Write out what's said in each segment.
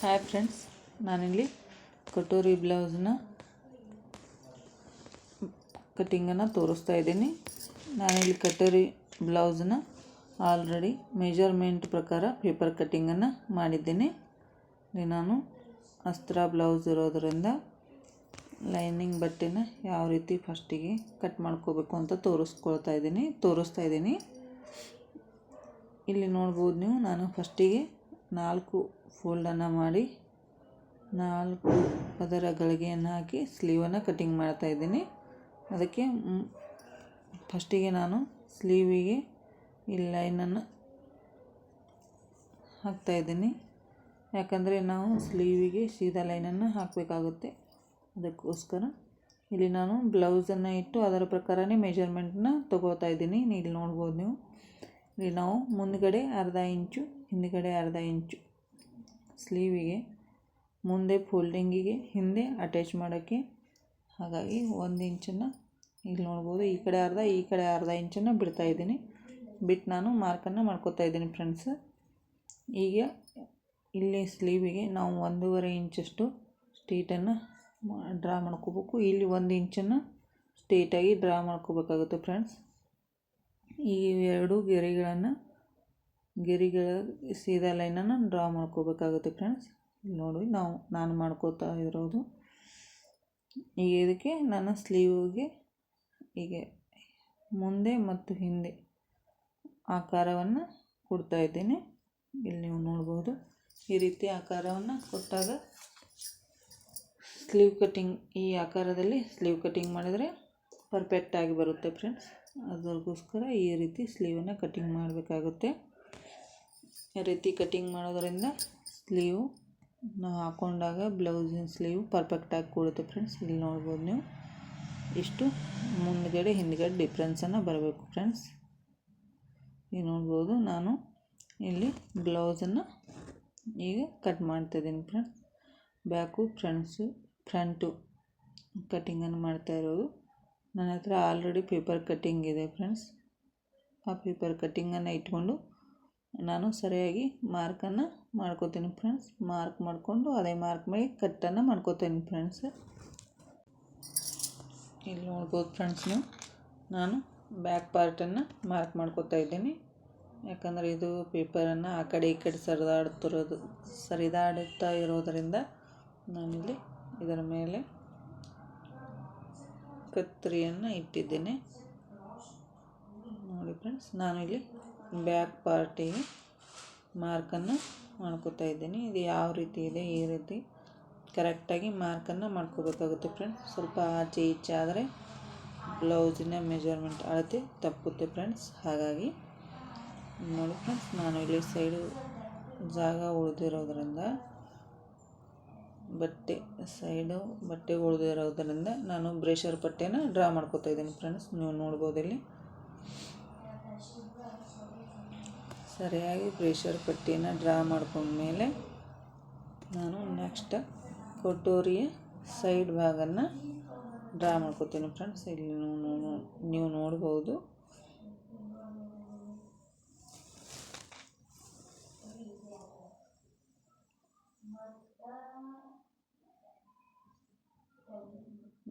Hi friends ನಾನಿಲ್ಲಿ ಕಟೋರಿ ಬ್ಲೌಸ್ನ ಕಟ್ಟಿಂಗನ್ನು ತೋರಿಸ್ತಾ ಇದ್ದೀನಿ. ನಾನಿಲ್ಲಿ ಕಟೋರಿ ಬ್ಲೌಸ್ನ ಆಲ್ರೆಡಿ ಮೆಜರ್ಮೆಂಟ್ ಪ್ರಕಾರ ಪೇಪರ್ ಕಟ್ಟಿಂಗನ್ನು ಮಾಡಿದ್ದೀನಿ. ಇಲ್ಲಿ ನಾನು ಅಸ್ತ್ರ ಬ್ಲೌಸ್ ಇರೋದರಿಂದ ಲೈನಿಂಗ್ ಬಟ್ಟೆನ ಯಾವ ರೀತಿ ಫಸ್ಟಿಗೆ ಕಟ್ ಮಾಡ್ಕೋಬೇಕು ಅಂತ ತೋರಿಸ್ಕೊಳ್ತಾ ಇದ್ದೀನಿ, ತೋರಿಸ್ತಾ ಇದ್ದೀನಿ. ಇಲ್ಲಿ ನೋಡ್ಬೋದು ನೀವು, ನಾನು ಫಸ್ಟಿಗೆ ನಾಲ್ಕು ಫೋಲ್ಡನ್ನು ಮಾಡಿ ನಾಲ್ಕು ಅದರ ಗಳಿಗೆಯನ್ನು ಹಾಕಿ ಸ್ಲೀವನ್ನು ಕಟ್ಟಿಂಗ್ ಮಾಡ್ತಾ ಇದ್ದೀನಿ. ಅದಕ್ಕೆ ಫಸ್ಟಿಗೆ ನಾನು ಸ್ಲೀವಿಗೆ ಈ ಲೈನನ್ನು ಹಾಕ್ತಾಯಿದ್ದೀನಿ ಯಾಕಂದರೆ ನಾವು ಸ್ಲೀವಿಗೆ ಸೀದಾ ಲೈನನ್ನು ಹಾಕಬೇಕಾಗುತ್ತೆ. ಅದಕ್ಕೋಸ್ಕರ ಇಲ್ಲಿ ನಾನು ಬ್ಲೌಸನ್ನು ಇಟ್ಟು ಅದರ ಪ್ರಕಾರನೇ ಮೆಜರ್ಮೆಂಟನ್ನ ತೊಗೋತಾ ಇದ್ದೀನಿ. ಇಲ್ಲಿ ನೋಡ್ಬೋದು ನೀವು. ಇಲ್ಲಿ ನಾವು ಮುಂದ್ಗಡೆ ಅರ್ಧ ಇಂಚು ಹಿಂದ್ಗಡೆ ಅರ್ಧ ಇಂಚು ಸ್ಲೀವಿಗೆ, ಮುಂದೆ ಫೋಲ್ಡಿಂಗಿಗೆ, ಹಿಂದೆ ಅಟ್ಯಾಚ್ ಮಾಡೋಕ್ಕೆ. ಹಾಗಾಗಿ ಒಂದು ಇಂಚನ್ನು ಇಲ್ಲಿ ನೋಡ್ಬೋದು. ಈ ಕಡೆ ಅರ್ಧ, ಈ ಕಡೆ ಅರ್ಧ ಇಂಚನ್ನು ಬಿಡ್ತಾ ಇದ್ದೀನಿ. ಬಿಟ್ಟು ನಾನು ಮಾರ್ಕನ್ನು ಮಾಡ್ಕೋತಾ ಇದ್ದೀನಿ ಫ್ರೆಂಡ್ಸ್. ಈಗ ಇಲ್ಲಿ ಸ್ಲೀವಿಗೆ ನಾವು ಒಂದೂವರೆ ಇಂಚಷ್ಟು ಸ್ಟೇಟನ್ನು ಡ್ರಾ ಮಾಡ್ಕೋಬೇಕು. ಇಲ್ಲಿ ಒಂದು ಇಂಚನ್ನು ಸ್ಟೇಟಾಗಿ ಡ್ರಾ ಮಾಡ್ಕೋಬೇಕಾಗುತ್ತೆ ಫ್ರೆಂಡ್ಸ್. ಈ ಎರಡು ಗೆರೆಗಳನ್ನು ಗೆರೆಗಳ ಸೀದಾ ಲೈನನ್ನು ಡ್ರಾ ಮಾಡ್ಕೋಬೇಕಾಗುತ್ತೆ ಫ್ರೆಂಡ್ಸ್ ನೋಡಿ ನಾವು, ನಾನು ಮಾಡ್ಕೋತಾ ಇರೋದು. ಈಗ ಇದಕ್ಕೆ ನನ್ನ ಸ್ಲೀವ್ಗೆ ಹೀಗೆ ಮುಂದೆ ಮತ್ತು ಹಿಂದೆ ಆಕಾರವನ್ನು ಕೊಡ್ತಾ ಇದ್ದೀನಿ. ಇಲ್ಲಿ ನೀವು ನೋಡ್ಬೋದು, ಈ ರೀತಿ ಆಕಾರವನ್ನು ಕೊಟ್ಟಾಗ ಸ್ಲೀವ್ ಕಟ್ಟಿಂಗ್ ಈ ಆಕಾರದಲ್ಲಿ ಸ್ಲೀವ್ ಕಟ್ಟಿಂಗ್ ಮಾಡಿದರೆ ಪರ್ಫೆಕ್ಟಾಗಿ ಬರುತ್ತೆ ಫ್ರೆಂಡ್ಸ್ ಅದಕ್ಕೋಸ್ಕರ ಈ ರೀತಿ ಸ್ಲೀವನ್ನು ಕಟ್ಟಿಂಗ್ ಮಾಡಬೇಕಾಗುತ್ತೆ. ಈ ರೀತಿ ಕಟ್ಟಿಂಗ್ ಮಾಡೋದರಿಂದ ಸ್ಲೀವ್ ನಾವು ಹಾಕ್ಕೊಂಡಾಗ ಬ್ಲೌಸಿನ ಸ್ಲೀವ್ ಪರ್ಫೆಕ್ಟಾಗಿ ಕೂಡುತ್ತೆ ಫ್ರೆಂಡ್ಸ್ ಇಲ್ಲಿ ನೋಡ್ಬೋದು ನೀವು. ಇಷ್ಟು ಮುಂದ್ಗಡೆ, ಹಿಂದ್ಗಡೆ ಡಿಫ್ರೆನ್ಸನ್ನು ಬರಬೇಕು ಫ್ರೆಂಡ್ಸ್ ಈಗ ನೋಡ್ಬೋದು ನಾನು ಇಲ್ಲಿ ಬ್ಲೌಸನ್ನು ಈಗ ಕಟ್ ಮಾಡ್ತಾಯಿದ್ದೀನಿ ಫ್ರೆಂಡ್ಸ್ ಬ್ಯಾಕು, ಫ್ರಂಟ್ಸು, ಫ್ರಂಟು ಕಟ್ಟಿಂಗನ್ನು ಮಾಡ್ತಾ ಇರೋದು. ನನ್ನ ಹತ್ರ ಆಲ್ರೆಡಿ ಪೇಪರ್ ಕಟ್ಟಿಂಗ್ ಇದೆ ಫ್ರೆಂಡ್ಸ್ ಆ ಪೇಪರ್ ಕಟ್ಟಿಂಗನ್ನು ಇಟ್ಕೊಂಡು ನಾನು ಸರಿಯಾಗಿ ಮಾರ್ಕನ್ನು ಮಾಡ್ಕೋತೀನಿ ಫ್ರೆಂಡ್ಸ್ ಮಾರ್ಕ್ ಮಾಡಿಕೊಂಡು ಅದೇ ಮಾರ್ಕ್ ಮೇಲೆ ಕಟ್ಟನ್ನು ಮಾಡ್ಕೋತೀನಿ ಫ್ರೆಂಡ್ಸ್ ಇಲ್ಲಿ ನೋಡ್ಬೋದು ಫ್ರೆಂಡ್ಸ್ ನೀವು. ನಾನು ಬ್ಯಾಕ್ ಪಾರ್ಟನ್ನು ಮಾರ್ಕ್ ಮಾಡ್ಕೋತಾ ಇದ್ದೀನಿ. ಯಾಕಂದರೆ ಇದು ಪೇಪರನ್ನು ಆ ಕಡೆ ಈ ಕಡೆ ಸರಿದಾಡ್ತಿರೋದು, ಸರಿದಾಡುತ್ತಾ ಇರೋದರಿಂದ ನಾನಿಲ್ಲಿ ಇದರ ಮೇಲೆ ಕತ್ತರಿಯನ್ನು ಇಟ್ಟಿದ್ದೇನೆ. ನೋಡಿ ಫ್ರೆಂಡ್ಸ್ ನಾನು ಇಲ್ಲಿ ಬ್ಯಾಕ್ ಪಾರ್ಟಿಗೆ ಮಾರ್ಕನ್ನು ಮಾಡ್ಕೋತಾ ಇದ್ದೀನಿ. ಇದು ಯಾವ ರೀತಿ ಇದೆ? ಈ ರೀತಿ ಕರೆಕ್ಟಾಗಿ ಮಾರ್ಕನ್ನು ಮಾಡ್ಕೋಬೇಕಾಗುತ್ತೆ ಫ್ರೆಂಡ್ಸ್. ಸ್ವಲ್ಪ ಆಚೆ ಈಚೆ ಆದರೆ ಬ್ಲೌಸಿನ ಮೆಜರ್ಮೆಂಟ್ ಅಳತೆ ತಪ್ಪುತ್ತೆ ಫ್ರೆಂಡ್ಸ್. ಹಾಗಾಗಿ ನೋಡಿ ಫ್ರೆಂಡ್ಸ್, ನಾನು ಇಲ್ಲಿ ಸೈಡು ಜಾಗ ಉಳಿದಿರೋದ್ರಿಂದ ಬಟ್ಟೆ ಸೈಡು ಬಟ್ಟೆ ಉಳಿದಿರೋದ್ರಿಂದ ನಾನು ಬ್ರೇಷರ್ ಪಟ್ಟೆನ ಡ್ರಾ ಮಾಡ್ಕೋತಾ ಇದ್ದೀನಿ ಫ್ರೆಂಡ್ಸ್. ನೀವು ನೋಡ್ಬೋದು ಇಲ್ಲಿ. ಸರಿಯಾಗಿ ಪ್ರೆಷರ್ ಪಟ್ಟಿನ ಡ್ರಾ ಮಾಡ್ಕೊಂಡ್ಮೇಲೆ ನಾನು ನೆಕ್ಸ್ಟ್ ಕಟೋರಿಯ ಸೈಡ್ ಭಾಗನ ಡ್ರಾ ಮಾಡ್ಕೋತೀನಿ ಫ್ರೆಂಡ್ಸ್ ಇಲ್ಲಿ ನೀವು ನೋಡ್ಬೋದು.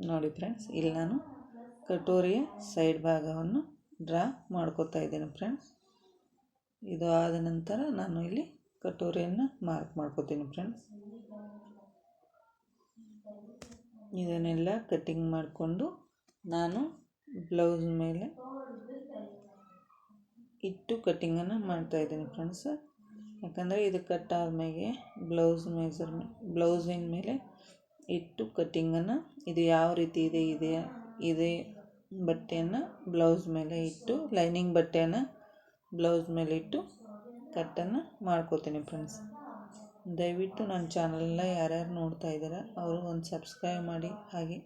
ನೋಡಿ ಫ್ರೆಂಡ್ಸ್ ಇಲ್ಲಿ ನಾನು ಕಟೋರಿಯ ಸೈಡ್ ಭಾಗವನ್ನು ಡ್ರಾ ಮಾಡ್ಕೋತಾ ಇದ್ದೀನಿ ಫ್ರೆಂಡ್ಸ್ ಇದು ಆದ ನಂತರ ನಾನು ಇಲ್ಲಿ ಕಟೋರಿಯನ್ನು ಮಾರ್ಕ್ ಮಾಡ್ಕೋತೀನಿ ಫ್ರೆಂಡ್ಸ್ ಇದನ್ನೆಲ್ಲ ಕಟ್ಟಿಂಗ್ ಮಾಡಿಕೊಂಡು ನಾನು ಬ್ಲೌಸ್ ಮೇಲೆ ಇಟ್ಟು ಕಟ್ಟಿಂಗನ್ನು ಮಾಡ್ತಾಯಿದ್ದೀನಿ ಫ್ರೆಂಡ್ಸ್ ಯಾಕಂದರೆ ಇದು ಕಟ್ ಆದಮೇಲೆ ಬ್ಲೌಸ್ ಮೆಜರ್ಮೆಂಟ್ ಬ್ಲೌಸಿನ ಮೇಲೆ ಇಟ್ಟು ಕಟ್ಟಿಂಗನ್ನು ಇದು ಯಾವ ರೀತಿ ಇದೆ ಇದೆ, ಇದೇ ಬಟ್ಟೆಯನ್ನು ಬ್ಲೌಸ್ ಮೇಲೆ ಇಟ್ಟು ಲೈನಿಂಗ್ ಬಟ್ಟೆಯನ್ನು ಬ್ಲೌಸ್ ಮೇಲೆ ಇಟ್ಟು ಕಟ್ಟನ್ನು ಮಾಡ್ಕೋತೀನಿ ಫ್ರೆಂಡ್ಸ್ ದಯವಿಟ್ಟು ನನ್ನ ಚಾನಲ್ನ ಯಾರ್ಯಾರು ನೋಡ್ತಾ ಇದ್ದಾರೆ ಅವರು ಒಂದು ಸಬ್ಸ್ಕ್ರೈಬ್ ಮಾಡಿ. ಹಾಗೆ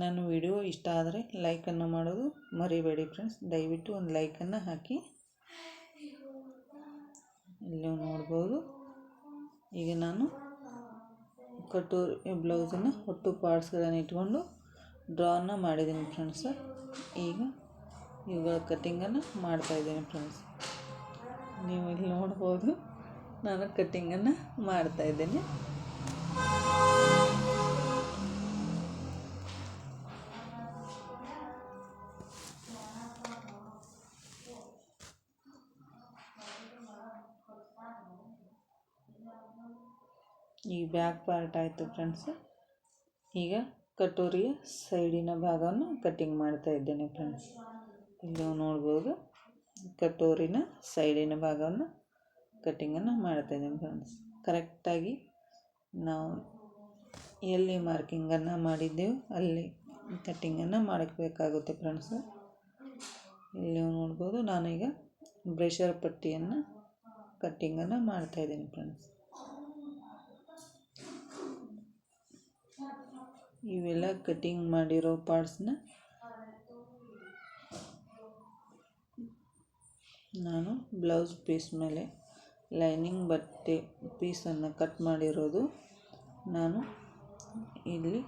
ನನ್ನ ವಿಡಿಯೋ ಇಷ್ಟ ಆದರೆ ಲೈಕನ್ನು ಮಾಡೋದು ಮರಿಬೇಡಿ ಫ್ರೆಂಡ್ಸ್ ದಯವಿಟ್ಟು ಒಂದು ಲೈಕನ್ನು ಹಾಕಿ. ಇಲ್ಲಿ ನೋಡ್ಬೋದು. ಈಗ ನಾನು ಕಟ್ಟು ಬ್ಲೌಸನ್ನು ಒಟ್ಟು ಪಾರ್ಟ್ಸ್ಗಳನ್ನು ಇಟ್ಕೊಂಡು ಡ್ರಾನ ಮಾಡಿದ್ದೀನಿ ಫ್ರೆಂಡ್ಸ್ ಈಗ ಇವುಗಳ ಕಟ್ಟಿಂಗನ್ನು ಮಾಡ್ತಾಯಿದ್ದೀನಿ ಫ್ರೆಂಡ್ಸ್ ನೀವು ಇಲ್ಲಿ ನೋಡ್ಬೋದು, ನಾನು ಕಟ್ಟಿಂಗನ್ನು ಮಾಡ್ತಾಯಿದ್ದೇನೆ ಈ ಬ್ಯಾಕ್ ಪಾರ್ಟ್ ಆಯಿತು ಫ್ರೆಂಡ್ಸ್ ಈಗ ಕಟೋರಿಯ ಸೈಡಿನ ಭಾಗವನ್ನು ಕಟ್ಟಿಂಗ್ ಮಾಡ್ತಾ ಇದ್ದೇನೆ ಫ್ರೆಂಡ್ಸ್ ಇಲ್ಲಿ ನೀವು ನೋಡ್ಬೋದು. ಕಟೋರಿನ ಸೈಡಿನ ಭಾಗವನ್ನು ಕಟ್ಟಿಂಗನ್ನು ಮಾಡ್ತಾಯಿದ್ದೀನಿ ಫ್ರೆಂಡ್ಸ್ ಕರೆಕ್ಟಾಗಿ ನಾವು ಎಲ್ಲಿ ಮಾರ್ಕಿಂಗನ್ನು ಮಾಡಿದ್ದೆವು ಅಲ್ಲಿ ಕಟ್ಟಿಂಗನ್ನು ಮಾಡಬೇಕಾಗುತ್ತೆ ಫ್ರೆಂಡ್ಸ್ ಇಲ್ಲಿ ನೀವು ನೋಡ್ಬೋದು, ನಾನೀಗ ಬ್ರೆಷರ್ ಪಟ್ಟಿಯನ್ನು ಕಟ್ಟಿಂಗನ್ನು ಮಾಡ್ತಾಯಿದ್ದೀನಿ ಫ್ರೆಂಡ್ಸ್ ಇವೆಲ್ಲ ಕಟ್ಟಿಂಗ್ ಮಾಡಿರೋ ಪಾರ್ಟ್ಸ್ನ ನಾನು ಬ್ಲೌಸ್ ಪೀಸ್ ಮೇಲೆ ಲೈನಿಂಗ್ ಬಟ್ಟೆ ಪೀಸನ್ನು ಕಟ್ ಮಾಡಿರೋದು. ನಾನು ಇಲ್ಲಿ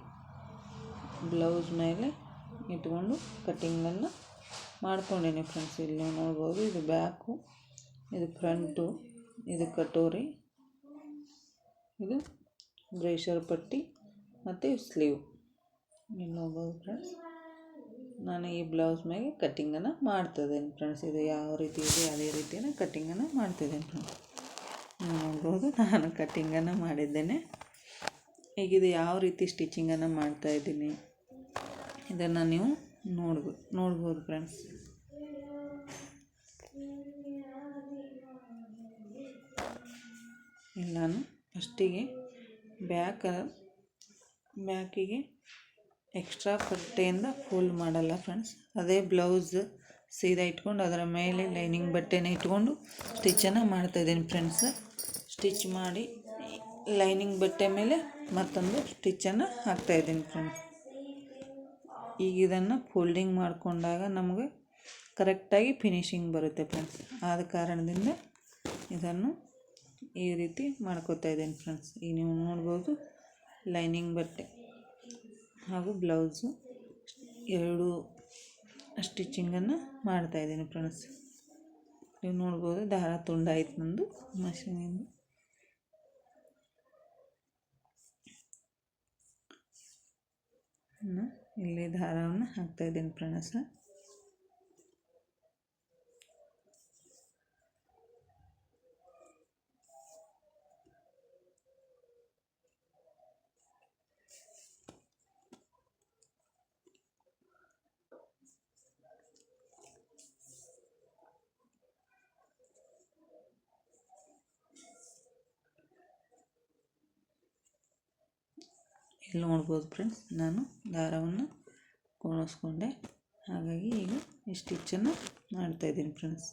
ಬ್ಲೌಸ್ ಮೇಲೆ ಇಟ್ಕೊಂಡು ಕಟ್ಟಿಂಗನ್ನು ಮಾಡ್ಕೊಂಡೇನೆ ಫ್ರೆಂಡ್ಸ್. ಇಲ್ಲಿ ನೀವು ನೋಡ್ಬೋದು ಇದು ಬ್ಯಾಕು, ಇದು ಫ್ರಂಟು, ಇದು ಕಟೋರಿ, ಇದು ಬ್ರೇಷರ್ ಪಟ್ಟಿ ಮತ್ತು ಸ್ಲೀವ್. ಇಲ್ಲಿ ನೋಡ್ಬೋದು ಫ್ರೆಂಡ್ಸ್. ನಾನು ಈ ಬ್ಲೌಸ್ ಮೇಲೆ ಕಟ್ಟಿಂಗನ್ನು ಮಾಡ್ತಿದ್ದೇನೆ ಫ್ರೆಂಡ್ಸ್. ಇದು ಯಾವ ರೀತಿ ಇದೆ, ಅದೇ ರೀತಿಯನ್ನು ಕಟ್ಟಿಂಗನ್ನು ಮಾಡ್ತಿದ್ದೇನೆ ಫ್ರೆಂಡ್ಸ್. ನೋಡ್ಬೋದು, ನಾನು ಕಟ್ಟಿಂಗನ್ನು ಮಾಡಿದ್ದೇನೆ. ಈಗ ಇದು ಯಾವ ರೀತಿ ಸ್ಟಿಚಿಂಗನ್ನು ಮಾಡ್ತಾಯಿದ್ದೀನಿ ಇದನ್ನು ನೀವು ನೋಡ್ಬೋದು ನೋಡ್ಬೋದು ಫ್ರೆಂಡ್ಸ್. ನಾನು ಫಸ್ಟಿಗೆ ಬ್ಯಾಕ್ ಬ್ಯಾಕಿಗೆ ಎಕ್ಸ್ಟ್ರಾ ಬಟ್ಟೆಯಿಂದ ಫೋಲ್ಡ್ ಮಾಡಲ್ಲ ಫ್ರೆಂಡ್ಸ್ ಅದೇ ಬ್ಲೌಸ್ ಸೀದಾ ಇಟ್ಕೊಂಡು ಅದರ ಮೇಲೆ ಲೈನಿಂಗ್ ಬಟ್ಟೆನ ಇಟ್ಕೊಂಡು ಸ್ಟಿಚ್ಚನ್ನು ಮಾಡ್ತಾಯಿದ್ದೀನಿ ಫ್ರೆಂಡ್ಸ್ ಸ್ಟಿಚ್ ಮಾಡಿ ಲೈನಿಂಗ್ ಬಟ್ಟೆ ಮೇಲೆ ಮತ್ತೊಂದು ಸ್ಟಿಚ್ಚನ್ನು ಹಾಕ್ತಾಯಿದ್ದೀನಿ ಫ್ರೆಂಡ್ಸ್ ಈಗ ಇದನ್ನು ಫೋಲ್ಡಿಂಗ್ ಮಾಡಿಕೊಂಡಾಗ ನಮಗೆ ಕರೆಕ್ಟಾಗಿ ಫಿನಿಶಿಂಗ್ ಬರುತ್ತೆ ಫ್ರೆಂಡ್ಸ್ ಆದ ಕಾರಣದಿಂದ ಇದನ್ನು ಈ ರೀತಿ ಮಾಡ್ಕೋತಾ ಇದ್ದೀನಿ ಫ್ರೆಂಡ್ಸ್ ಈಗ ನೀವು ನೋಡ್ಬೋದು ಲೈನಿಂಗ್ ಬಟ್ಟೆ. ಹಾಗೂ ಬ್ಲೌಸು ಎರಡು ಸ್ಟಿಚಿಂಗನ್ನು ಮಾಡ್ತಾಯಿದ್ದೀನಿ ಫ್ರೆಂಡ್ಸ್. ನೀವು ನೋಡ್ಬೋದು ದಾರ ತುಂಡಾಯಿತು ನಂದು ಮಷೀನಿಂದ. ಇಲ್ಲಿ ದಾರವನ್ನು ಹಾಕ್ತಾಯಿದ್ದೀನಿ ಫ್ರೆಂಡ್ಸ್. ಇಲ್ಲಿ ನೋಡ್ಬೋದು ಫ್ರೆಂಡ್ಸ್ ನಾನು ದಾರವನ್ನು ಕೋಣಿಸ್ಕೊಂಡೆ. ಹಾಗಾಗಿ ಈಗ ಈ ಸ್ಟಿಚ್ಚನ್ನು ಮಾಡ್ತಾಯಿದ್ದೀನಿ ಫ್ರೆಂಡ್ಸ್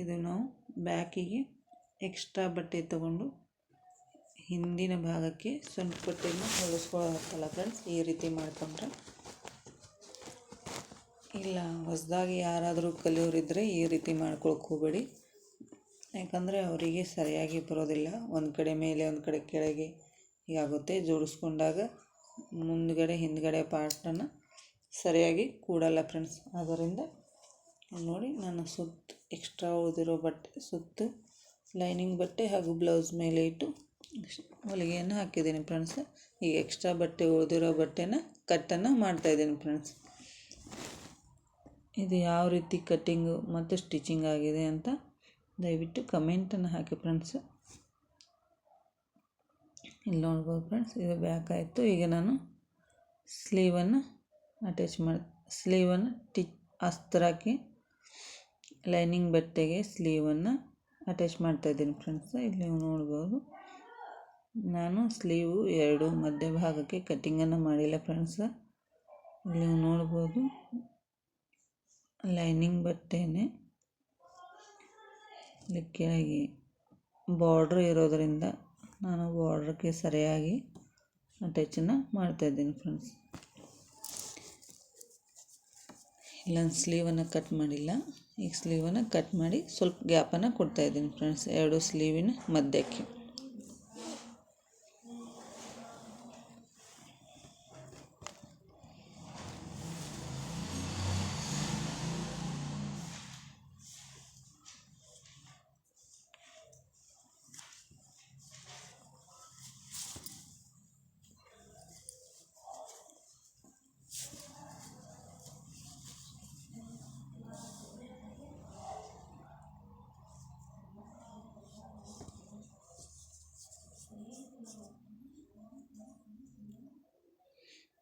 ಇದು ನಾವು ಬ್ಯಾಕಿಗೆ ಎಕ್ಸ್ಟ್ರಾ ಬಟ್ಟೆ ತಗೊಂಡು ಹಿಂದಿನ ಭಾಗಕ್ಕೆ ಸ್ವಲ್ಪ ಬಟ್ಟೆಯನ್ನು ಹೊಲಿಸ್ಕೊಳ್ಳೋಕ್ಕಲ್ಲ ಫ್ರೆಂಡ್ಸ್ ಈ ರೀತಿ ಮಾಡಿಕೊಂಡ್ರೆ. ಇಲ್ಲ, ಹೊಸದಾಗಿ ಯಾರಾದರೂ ಕಲಿಯೋರಿದ್ದರೆ ಈ ರೀತಿ ಹೋಗಬೇಡಿ. ಯಾಕಂದರೆ ಅವರಿಗೆ ಸರಿಯಾಗಿ ಬರೋದಿಲ್ಲ. ಒಂದು ಕಡೆ ಮೇಲೆ, ಒಂದು ಕಡೆ ಕೆಳಗೆ. ಹೀಗಾಗುತ್ತೆ. ಜೋಡಿಸ್ಕೊಂಡಾಗ ಮುಂದುಗಡೆ, ಹಿಂದ್ಗಡೆ ಪಾರ್ಟನ್ನು ಸರಿಯಾಗಿ ಕೂಡಲ್ಲ ಫ್ರೆಂಡ್ಸ್. ಆದ್ದರಿಂದ ನೋಡಿ, ನಾನು ಸುತ್ತು, ಎಕ್ಸ್ಟ್ರಾ ಉಳಿದಿರೋ ಬಟ್ಟೆ, ಸುತ್ತು, ಲೈನಿಂಗ್ ಬಟ್ಟೆ ಹಾಗೂ ಬ್ಲೌಸ್ ಮೇಲೆ ಇಟ್ಟು ಹೊಲಿಗೆಯನ್ನು ಹಾಕಿದ್ದೀನಿ ಫ್ರೆಂಡ್ಸ್. ಈಗ ಎಕ್ಸ್ಟ್ರಾ ಬಟ್ಟೆ ಉಳಿದಿರೋ ಬಟ್ಟೆನ ಕಟ್ಟನ್ನು ಮಾಡ್ತಾಯಿದ್ದೀನಿ ಫ್ರೆಂಡ್ಸ್. ಇದು ಯಾವ ರೀತಿ ಕಟ್ಟಿಂಗು ಮತ್ತು ಸ್ಟಿಚಿಂಗ್ ಆಗಿದೆ ಅಂತ ದಯವಿಟ್ಟು ಕಮೆಂಟನ್ನು ಹಾಕಿ ಫ್ರೆಂಡ್ಸ್. ಇಲ್ಲಿ ನೋಡ್ಬೋದು ಫ್ರೆಂಡ್ಸ್ ಇದು ಬ್ಯಾಕ್ ಆಯಿತು. ಈಗ ನಾನು ಸ್ಲೀವನ್ನು ಅಟ್ಯಾಚ್ ಮಾಡಿ ಸ್ಲೀವನ್ನು ಟಿಚ್ ಅಸ್ತ್ರಾಕಿ ಲೈನಿಂಗ್ ಬಟ್ಟೆಗೆ ಸ್ಲೀವನ್ನು ಅಟ್ಯಾಚ್ ಮಾಡ್ತಾಯಿದ್ದೀನಿ ಫ್ರೆಂಡ್ಸ್ ಇಲ್ಲಿ ನೀವು ನೋಡ್ಬೋದು, ನಾನು ಸ್ಲೀವು ಎರಡು ಮಧ್ಯಭಾಗಕ್ಕೆ ಕಟ್ಟಿಂಗನ್ನು ಮಾಡಿಲ್ಲ ಫ್ರೆಂಡ್ಸ್ ಇಲ್ಲಿ ನೀವು ನೋಡ್ಬೋದು ಲೈನಿಂಗ್ ಬಟ್ಟೆನೇ ಇಲ್ಲಿ ಕೆಳಗೆ ಬಾರ್ಡ್ರ್ ಇರೋದರಿಂದ ನಾನು ಬಾರ್ಡ್ರಿಗೆ ಸರಿಯಾಗಿ ಅಟ್ಯಾಚನ್ನು ಮಾಡ್ತಾಯಿದ್ದೀನಿ ಫ್ರೆಂಡ್ಸ್. ಇಲ್ಲೊಂದು ಸ್ಲೀವನ್ನು ಕಟ್ ಮಾಡಿಲ್ಲ. ಈಗ ಸ್ಲೀವನ್ನು ಕಟ್ ಮಾಡಿ ಸ್ವಲ್ಪ ಗ್ಯಾಪನ್ನು ಕೊಡ್ತಾಯಿದ್ದೀನಿ ಫ್ರೆಂಡ್ಸ್. ಎರಡು ಸ್ಲೀವಿನ ಮಧ್ಯಕ್ಕೆ.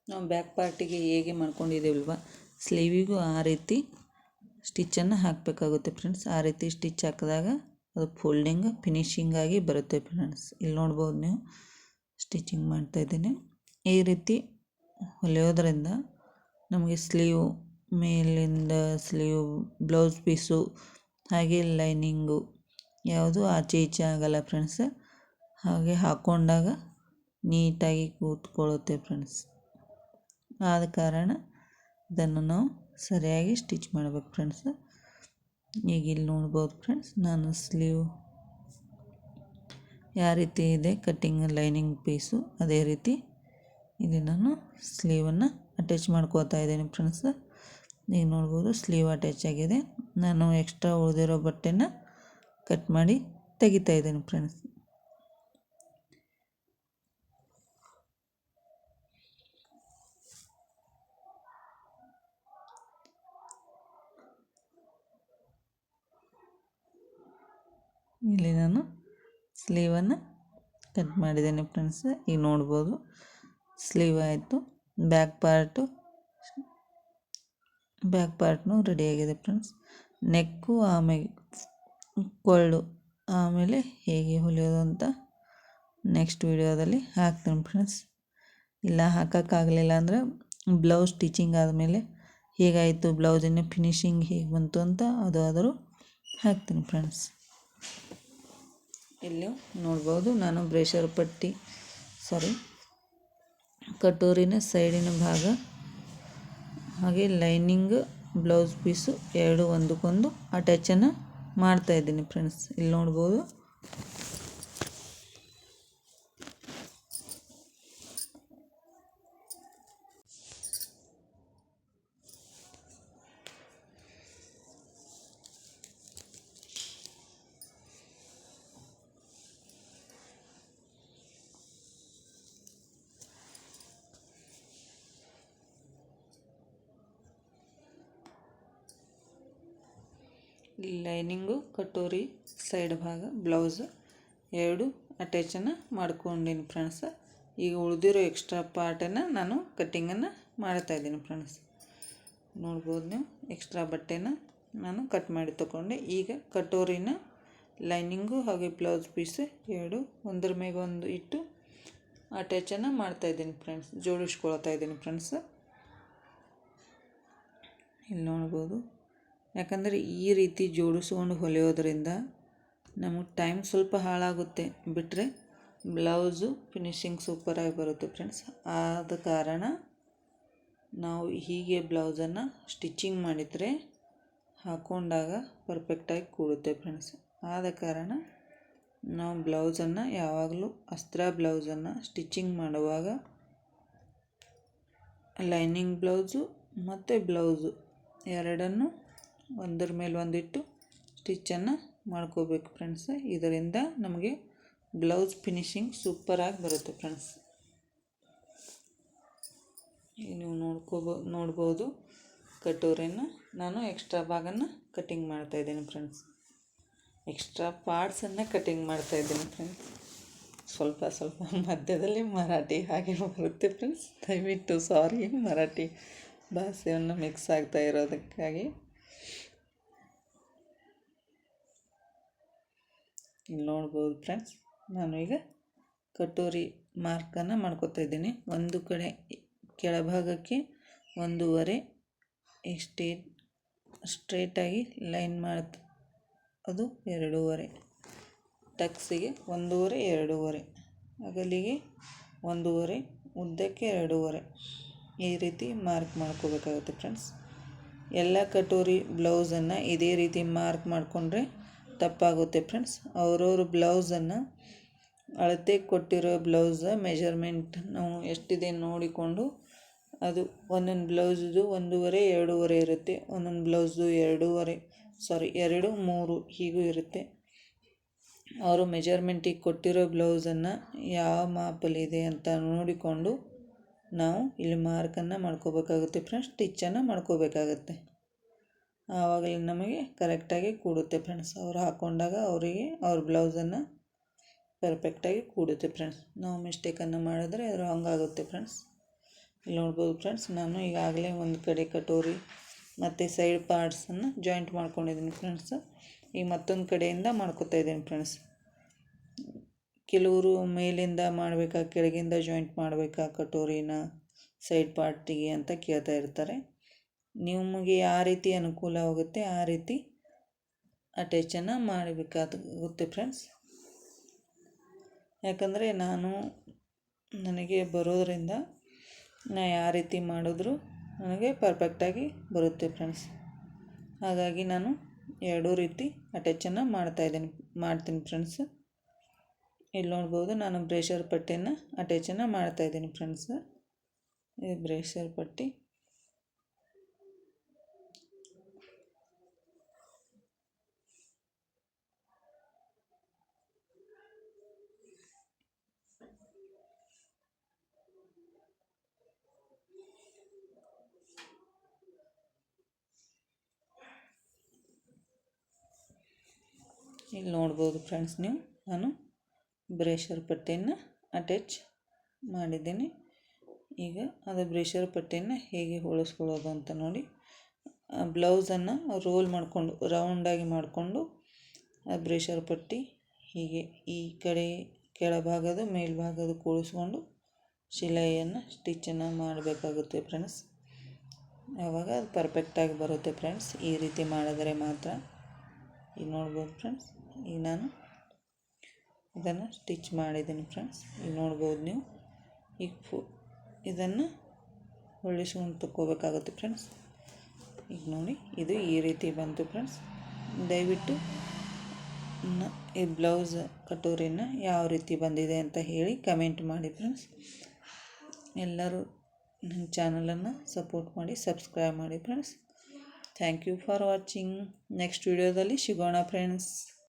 ನಾವು ಬ್ಯಾಕ್ ಪಾರ್ಟಿಗೆ ಹೇಗೆ ಮಾಡ್ಕೊಂಡಿದ್ದೀವಲ್ವ? ಸ್ಲೀವಿಗೂ ಆ ರೀತಿ ಸ್ಟಿಚ್ಚನ್ನು ಹಾಕಬೇಕಾಗುತ್ತೆ ಫ್ರೆಂಡ್ಸ್ ಆ ರೀತಿ ಸ್ಟಿಚ್ ಹಾಕಿದಾಗ ಅದು ಫೋಲ್ಡಿಂಗ್ ಫಿನಿಶಿಂಗ್ ಆಗಿ ಬರುತ್ತೆ ಫ್ರೆಂಡ್ಸ್ ಇಲ್ಲಿ ನೋಡ್ಬೋದು ನೀವು ಸ್ಟಿಚಿಂಗ್ ಮಾಡ್ತಾಯಿದ್ದೀನಿ ಈ ರೀತಿ ಹೊಲಿಯೋದ್ರಿಂದ ನಮಗೆ ಸ್ಲೀವ್ ಮೇಲಿಂದ ಸ್ಲೀವ್ ಬ್ಲೌಸ್ ಪೀಸು ಹಾಗೆ ಲೈನಿಂಗು ಯಾವುದು ಆಚೆ ಈಚೆ ಆಗಲ್ಲ ಫ್ರೆಂಡ್ಸ್ ಹಾಗೆ ಹಾಕ್ಕೊಂಡಾಗ ನೀಟಾಗಿ ಕೂತ್ಕೊಳ್ಳುತ್ತೆ ಫ್ರೆಂಡ್ಸ್ ಆದ ಕಾರಣ ಇದನ್ನು ನಾವು ಸರಿಯಾಗಿ ಸ್ಟಿಚ್ ಮಾಡಬೇಕು ಫ್ರೆಂಡ್ಸ್. ಈಗ ಇಲ್ಲಿ ನೋಡ್ಬೋದು ಫ್ರೆಂಡ್ಸ್, ನಾನು ಸ್ಲೀವ್ ಯಾವ ರೀತಿ ಇದೆ, ಕಟ್ಟಿಂಗ್ ಲೈನಿಂಗ್ ಪೀಸು, ಅದೇ ರೀತಿ ಇಲ್ಲಿ ನಾನು ಸ್ಲೀವನ್ನು ಅಟ್ಯಾಚ್ ಮಾಡ್ಕೋತಾ ಇದ್ದೀನಿ ಫ್ರೆಂಡ್ಸ್. ಈಗ ನೋಡ್ಬೋದು ಸ್ಲೀವ್ ಅಟ್ಯಾಚ್ ಆಗಿದೆ. ನಾನು ಎಕ್ಸ್ಟ್ರಾ ಉಳಿದಿರೋ ಬಟ್ಟೆನ ಕಟ್ ಮಾಡಿ ತೆಗಿತಾ ಇದ್ದೀನಿ ಫ್ರೆಂಡ್ಸ್. ಇಲ್ಲಿ ನಾನು ಸ್ಲೀವನ್ನು ಕಟ್ ಮಾಡಿದ್ದೇನೆ ಫ್ರೆಂಡ್ಸ್ ಈಗ ನೋಡ್ಬೋದು. ಸ್ಲೀವ್ ಆಯಿತು. ಬ್ಯಾಕ್ ಪಾರ್ಟು ಬ್ಯಾಕ್ ಪಾರ್ಟ್ನು ರೆಡಿಯಾಗಿದೆ ಫ್ರೆಂಡ್ಸ್ ನೆಕ್ಕು ಆಮೇಲೆ ಕೊಳ್ಳು ಆಮೇಲೆ ಹೇಗೆ ಹೊಲಿಯೋದು ಅಂತ ನೆಕ್ಸ್ಟ್ ವಿಡಿಯೋದಲ್ಲಿ ಹಾಕ್ತೀನಿ ಫ್ರೆಂಡ್ಸ್ ಇಲ್ಲ, ಹಾಕೋಕ್ಕಾಗಲಿಲ್ಲ ಅಂದರೆ ಬ್ಲೌಸ್ ಸ್ಟಿಚಿಂಗ್ ಆದಮೇಲೆ ಹೇಗಾಯಿತು ಬ್ಲೌಸಿನ ಫಿನಿಶಿಂಗ್ ಹೇಗೆ ಬಂತು ಅಂತ ಅದು ಆದರೂ ಹಾಕ್ತೀನಿ ಫ್ರೆಂಡ್ಸ್ ಇಲ್ಲಿ ನೋಡ್ಬೋದು, ನಾನು ಬ್ರೇಷರ್ ಪಟ್ಟಿ ಸಾರಿ ಕಟೋರಿನ ಸೈಡಿನ ಭಾಗ, ಹಾಗೆ ಲೈನಿಂಗ್ ಬ್ಲೌಸ್ ಪೀಸು ಎರಡು ಒಂದಕ್ಕೊಂದು ಅಟ್ಯಾಚನ್ನು ಮಾಡ್ತಾಯಿದ್ದೀನಿ ಫ್ರೆಂಡ್ಸ್ ಇಲ್ಲಿ ನೋಡ್ಬೋದು. ಲೈನಿಂಗು, ಕಟೋರಿ, ಸೈಡ್ ಭಾಗ, ಬ್ಲೌಸ್ ಎರಡು ಅಟ್ಯಾಚನ್ನು ಮಾಡ್ಕೊಂಡೀನಿ ಫ್ರೆಂಡ್ಸ್. ಈಗ ಉಳಿದಿರೋ ಎಕ್ಸ್ಟ್ರಾ ಪಾರ್ಟನ್ನು ನಾನು ಕಟ್ಟಿಂಗನ್ನು ಮಾಡ್ತಾಯಿದ್ದೀನಿ ಫ್ರೆಂಡ್ಸ್. ನೋಡ್ಬೋದು ನೀವು, ಎಕ್ಸ್ಟ್ರಾ ಬಟ್ಟೆನ ನಾನು ಕಟ್ ಮಾಡಿ ತೊಗೊಂಡೆ. ಈಗ ಕಟೋರಿನ ಲೈನಿಂಗು ಹಾಗೆ ಬ್ಲೌಸ್ ಪೀಸ್ ಎರಡು ಒಂದರ ಮೇಲೆ ಒಂದು ಇಟ್ಟು ಅಟ್ಯಾಚನ್ನು ಮಾಡ್ತಾಯಿದ್ದೀನಿ ಫ್ರೆಂಡ್ಸ್. ಜೋಡಿಸ್ಕೊಳ್ತಾ ಇದ್ದೀನಿ ಫ್ರೆಂಡ್ಸ್. ಇಲ್ಲಿ ನೋಡ್ಬೋದು ಯಾಕಂದರೆ ಈ ರೀತಿ ಜೋಡಿಸ್ಕೊಂಡು ಹೊಲಿಯೋದ್ರಿಂದ ನಮಗೆ ಟೈಮ್ ಸ್ವಲ್ಪ ಹಾಳಾಗುತ್ತೆ. ಬಿಟ್ಟರೆ ಬ್ಲೌಸು ಫಿನಿಶಿಂಗ್ ಸೂಪರಾಗಿ ಬರುತ್ತೆ ಫ್ರೆಂಡ್ಸ್ ಆದ ಕಾರಣ ನಾವು ಹೀಗೆ ಬ್ಲೌಸನ್ನು ಸ್ಟಿಚಿಂಗ್ ಮಾಡಿದರೆ ಹಾಕ್ಕೊಂಡಾಗ ಪರ್ಫೆಕ್ಟಾಗಿ ಕೂಡುತ್ತೆ ಫ್ರೆಂಡ್ಸ್ ಆದ ಕಾರಣ ನಾವು ಬ್ಲೌಸನ್ನು ಯಾವಾಗಲೂ ಅಸ್ತ್ರ ಬ್ಲೌಸನ್ನು ಸ್ಟಿಚಿಂಗ್ ಮಾಡುವಾಗ ಲೈನಿಂಗ್ ಬ್ಲೌಸು ಮತ್ತು ಬ್ಲೌಸು ಎರಡನ್ನು ಒಂದರ ಮೇಲೆ ಒಂದಿಟ್ಟು ಸ್ಟಿಚ್ಚನ್ನು ಮಾಡ್ಕೋಬೇಕು ಫ್ರೆಂಡ್ಸ್ ಇದರಿಂದ ನಮಗೆ ಬ್ಲೌಸ್ ಫಿನಿಶಿಂಗ್ ಸೂಪರಾಗಿ ಬರುತ್ತೆ ಫ್ರೆಂಡ್ಸ್ ನೀವು ನೋಡ್ಕೋಬೋ, ನೋಡ್ಬೋದು ಕಟೋರಿನ ನಾನು ಎಕ್ಸ್ಟ್ರಾ ಭಾಗನ ಕಟ್ಟಿಂಗ್ ಮಾಡ್ತಾಯಿದ್ದೀನಿ ಫ್ರೆಂಡ್ಸ್ ಎಕ್ಸ್ಟ್ರಾ ಪಾರ್ಟ್ಸನ್ನು ಕಟ್ಟಿಂಗ್ ಮಾಡ್ತಾಯಿದ್ದೀನಿ ಫ್ರೆಂಡ್ಸ್ ಸ್ವಲ್ಪ ಸ್ವಲ್ಪ ಮಧ್ಯದಲ್ಲಿ ಮರಾಠಿ ಹಾಗೆ ಬರುತ್ತೆ ಫ್ರೆಂಡ್ಸ್ ದಯವಿಟ್ಟು ಸಾರಿ ಮರಾಠಿ ಭಾಷೆಯನ್ನು ಮಿಕ್ಸ್ ಆಗ್ತಾ ಇರೋದಕ್ಕಾಗಿ. ಇಲ್ಲಿ ನೋಡ್ಬೋದು ಫ್ರೆಂಡ್ಸ್. ನಾನು ಈಗ ಕಟೋರಿ ಮಾರ್ಕನ್ನು ಮಾಡ್ಕೊತಾ ಇದ್ದೀನಿ. ಒಂದು ಕಡೆ ಕೆಳಭಾಗಕ್ಕೆ ಒಂದೂವರೆ ಇಷ್ಟೇ ಸ್ಟ್ರೇಟಾಗಿ ಲೈನ್ ಮಾಡ್ತ ಅದು ಎರಡೂವರೆ. ಟಕ್ಸಿಗೆ ಒಂದೂವರೆ, ಎರಡೂವರೆ. ಅಗಲಿಗೆ ಒಂದೂವರೆ, ಉದ್ದಕ್ಕೆ ಎರಡೂವರೆ. ಈ ರೀತಿ ಮಾರ್ಕ್ ಮಾಡ್ಕೋಬೇಕಾಗುತ್ತೆ ಫ್ರೆಂಡ್ಸ್. ಎಲ್ಲ ಕಟೋರಿ ಬ್ಲೌಸನ್ನು ಇದೇ ರೀತಿ ಮಾರ್ಕ್ ಮಾಡಿಕೊಂಡ್ರೆ ತಪ್ಪಾಗುತ್ತೆ ಫ್ರೆಂಡ್ಸ್. ಅವ್ರವ್ರ ಬ್ಲೌಸನ್ನು ಅಳತೆ ಕೊಟ್ಟಿರೋ ಬ್ಲೌಸ ಮೆಜರ್ಮೆಂಟ್ ನಾವು ಎಷ್ಟಿದೆ ನೋಡಿಕೊಂಡು ಅದು ಒಂದೊಂದು ಬ್ಲೌಸ್ದು ಒಂದೂವರೆ, ಎರಡೂವರೆ ಇರುತ್ತೆ. ಒಂದೊಂದು ಬ್ಲೌಸ್ದು ಎರಡೂವರೆ, ಸಾರಿ, ಎರಡು, ಮೂರು ಹೀಗೂ ಇರುತ್ತೆ. ಅವರು ಮೆಜರ್ಮೆಂಟಿಗೆ ಕೊಟ್ಟಿರೋ ಬ್ಲೌಸನ್ನು ಯಾವ ಮಾಪಲ್ಲಿದೆ ಅಂತ ನೋಡಿಕೊಂಡು ನಾವು ಇಲ್ಲಿ ಮಾರ್ಕನ್ನು ಮಾಡ್ಕೋಬೇಕಾಗುತ್ತೆ ಫ್ರೆಂಡ್ಸ್. ಸ್ಟಿಚ್ಚನ್ನು ಮಾಡ್ಕೋಬೇಕಾಗತ್ತೆ. ಆವಾಗಲೇ ನಮಗೆ ಕರೆಕ್ಟಾಗಿ ಕೂಡುತ್ತೆ ಫ್ರೆಂಡ್ಸ್ ಅವ್ರು ಹಾಕ್ಕೊಂಡಾಗ ಅವರಿಗೆ ಅವ್ರ ಬ್ಲೌಸನ್ನು ಪರ್ಫೆಕ್ಟಾಗಿ ಕೂಡುತ್ತೆ ಫ್ರೆಂಡ್ಸ್ ನಾವು ಮಿಸ್ಟೇಕನ್ನು ಮಾಡಿದ್ರೆ ಅದು ಹಂಗಾಗುತ್ತೆ ಫ್ರೆಂಡ್ಸ್ ಇಲ್ಲಿ ನೋಡ್ಬೋದು ಫ್ರೆಂಡ್ಸ್ ನಾನು ಈಗಾಗಲೇ ಒಂದು ಕಡೆ ಕಟೋರಿ ಮತ್ತು ಸೈಡ್ ಪಾರ್ಟ್ಸನ್ನು ಜಾಯಿಂಟ್ ಮಾಡ್ಕೊಂಡಿದ್ದೀನಿ ಫ್ರೆಂಡ್ಸ್ ಈಗ ಮತ್ತೊಂದು ಕಡೆಯಿಂದ ಮಾಡ್ಕೋತಾ ಇದ್ದೀನಿ ಫ್ರೆಂಡ್ಸ್ ಕೆಲವರು ಮೇಲಿಂದ ಮಾಡಬೇಕಾ, ಕೆಳಗಿಂದ ಜಾಯಿಂಟ್ ಮಾಡಬೇಕಾ ಕಟೋರಿನ ಸೈಡ್ ಪಾರ್ಟಿಗೆ ಅಂತ ಕೇಳ್ತಾ ಇರ್ತಾರೆ. ನಿಮಗೆ ಯಾವ ರೀತಿ ಅನುಕೂಲವಾಗುತ್ತೆ ಆ ರೀತಿ ಅಟ್ಯಾಚನ್ನು ಮಾಡಬೇಕಾಗುತ್ತೆ ಫ್ರೆಂಡ್ಸ್. ಯಾಕಂದರೆ ನಾನು ನನಗೆ ಬರೋದರಿಂದ ನಾ ಯಾವ ರೀತಿ ಮಾಡಿದ್ರೂ ನನಗೆ ಪರ್ಫೆಕ್ಟಾಗಿ ಬರುತ್ತೆ ಫ್ರೆಂಡ್ಸ್. ಹಾಗಾಗಿ ನಾನು ಎರಡೂ ರೀತಿ ಅಟ್ಯಾಚನ್ನು ಮಾಡ್ತಾಯಿದ್ದೀನಿ ಮಾಡ್ತೀನಿ ಫ್ರೆಂಡ್ಸ್. ಇಲ್ಲಿ ನೋಡ್ಬೋದು ನಾನು ಬ್ರೇಷರ್ ಪಟ್ಟಿಯನ್ನು ಅಟ್ಯಾಚನ್ನು ಮಾಡ್ತಾಯಿದ್ದೀನಿ ಫ್ರೆಂಡ್ಸ್. ಇದು ಬ್ರೇಷರ್ ಪಟ್ಟಿ ಇಲ್ಲಿ ನೋಡ್ಬೋದು ಫ್ರೆಂಡ್ಸ್ ನೀವು. ನಾನು ಬ್ರೇಷರ್ ಪಟ್ಟಿಯನ್ನು ಅಟ್ಯಾಚ್ ಮಾಡಿದ್ದೀನಿ. ಈಗ ಅದು ಬ್ರೇಷರ್ ಪಟ್ಟಿಯನ್ನು ಹೇಗೆ ಹೋಳಿಸ್ಕೊಳ್ಳೋದು ಅಂತ ನೋಡಿ. ಬ್ಲೌಸನ್ನು ರೋಲ್ ಮಾಡಿಕೊಂಡು ರೌಂಡಾಗಿ ಮಾಡಿಕೊಂಡು ಆ ಬ್ರೇಷರ್ ಪಟ್ಟಿ ಹೀಗೆ ಈ ಕಡೆ ಕೆಳಭಾಗದ ಮೇಲ್ಭಾಗದ ಕೂಡಿಸ್ಕೊಂಡು ಶಿಲೆಯನ್ನು ಸ್ಟಿಚ್ಚನ್ನು ಮಾಡಬೇಕಾಗುತ್ತೆ ಫ್ರೆಂಡ್ಸ್ ಆವಾಗ ಅದು ಪರ್ಫೆಕ್ಟಾಗಿ ಬರುತ್ತೆ ಫ್ರೆಂಡ್ಸ್ ಈ ರೀತಿ ಮಾಡಿದರೆ ಮಾತ್ರ. ಈಗ ನೋಡ್ಬೋದು ಫ್ರೆಂಡ್ಸ್ ಈಗ ನಾನು ಇದನ್ನು ಸ್ಟಿಚ್ ಮಾಡಿದ್ದೀನಿ ಫ್ರೆಂಡ್ಸ್. ಈಗ ನೋಡ್ಬೋದು ನೀವು. ಈಗ ಫು ಇದನ್ನು ಹೊಳಿಸ್ಕೊಂಡು ತಕ್ಕೋಬೇಕಾಗುತ್ತೆ ಫ್ರೆಂಡ್ಸ್. ಈಗ ನೋಡಿ, ಇದು ಈ ರೀತಿ ಬಂತು ಫ್ರೆಂಡ್ಸ್. ದಯವಿಟ್ಟು ಈ ಬ್ಲೌಸ್ ಕಟೋರಿನ ಯಾವ ರೀತಿ ಬಂದಿದೆ ಅಂತ ಹೇಳಿ ಕಮೆಂಟ್ ಮಾಡಿ ಫ್ರೆಂಡ್ಸ್. ಎಲ್ಲರೂ ನನ್ನ ಚಾನಲನ್ನು ಸಪೋರ್ಟ್ ಮಾಡಿ, ಸಬ್ಸ್ಕ್ರೈಬ್ ಮಾಡಿ friends. Thank you for watching. Next ವಿಡಿಯೋದಲ್ಲಿ ಸಿಗೋಣ ಫ್ರೆಂಡ್ಸ್.